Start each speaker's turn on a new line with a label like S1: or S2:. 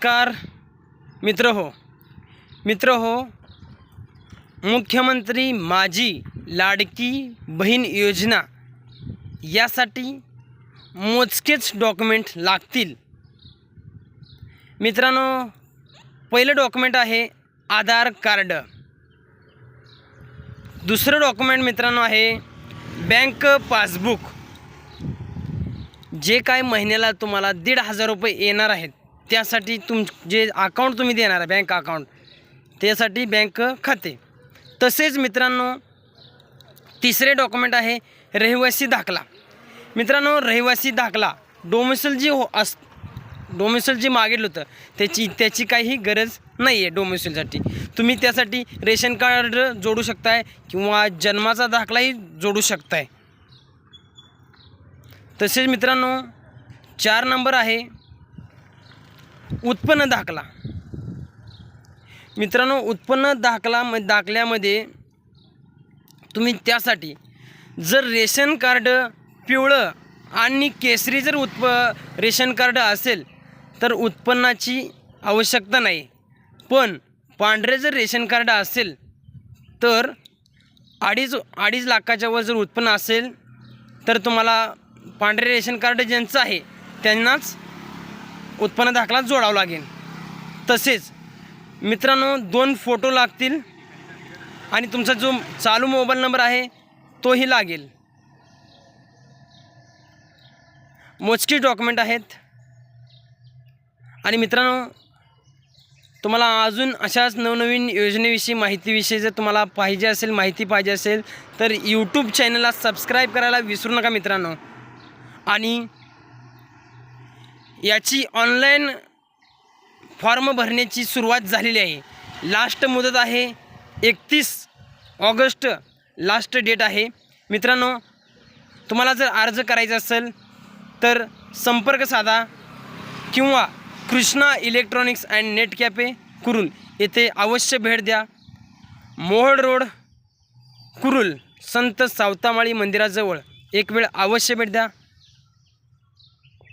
S1: नमस्कार मित्र हो. मित्र हो मुख्यमंत्री माझी लाडकी बहीण योजना यासाठी मोजकेच डॉक्युमेंट लागतील. मित्रांनो पहिलं डॉक्युमेंट आहे आधार कार्ड. दुसरं डॉक्युमेंट मित्रांनो आहे बँक पासबुक. जे काय महिन्याला तुम्हाला दीड हजार रुपये येणार आहेत त्यासाठी तुम जे अकाउंट तुम्ही देणार आहे बँक अकाउंट त्यासाठी बँक खाते. तसेच मित्रांनो तिसरे डॉक्युमेंट आहे रहिवासी दाखला. मित्रांनो रहिवासी दाखला डोमिसल जी हो अस डोमिसल जी मागितलं होतं त्याची त्याची काही गरज नाही आहे डोमिसिलसाठी तुम्ही त्यासाठी रेशन कार्ड जोडू शकताय किंवा जन्माचा दाखलाही जोडू शकताय. तसेच मित्रांनो चार नंबर आहे उत्पन्न दाखला. मित्रांनो उत्पन्न दाखला म दाखल्यामध्ये तुम्ही त्यासाठी जर रेशन कार्ड पिवळं आणि केसरी जर उत्प रेशन कार्ड असेल तर उत्पन्नाची आवश्यकता नाही. पण पांढरे जर रेशन कार्ड असेल तर अडीच अडीच लाखाच्या वर जर उत्पन्न असेल तर तुम्हाला पांढरे रेशन कार्ड ज्यांचं आहे त्यांनाच उत्पन्न दाखला जोडावं लागेल. तसेच मित्रांनो दोन फोटो लागतील. आणि तुमचा जो चालू मोबाईल नंबर आहे तोही लागेल. मोजकी डॉक्युमेंट आहेत. आणि मित्रांनो तुम्हाला अजून अशाच नवनवीन योजनेविषयी माहितीविषयी जर तुम्हाला पाहिजे असेल माहिती पाहिजे असेल तर यूट्यूब चॅनलला सबस्क्राईब करायला विसरू नका मित्रांनो. आणि याची ऑनलाईन फॉर्म भरण्याची सुरुवात झालेली आहे. लास्ट मुदत आहे एकतीस ऑगस्ट. लास्ट डेट आहे. मित्रांनो तुम्हाला जर अर्ज करायचा असेल तर संपर्क साधा किंवा Krishna electronics and net cafe Kurul. येथे अवश्य भेट द्या. मोहळ रोड कुरुल संत सावतामाळी मंदिराजवळ. एक वेळ अवश्य भेट द्या.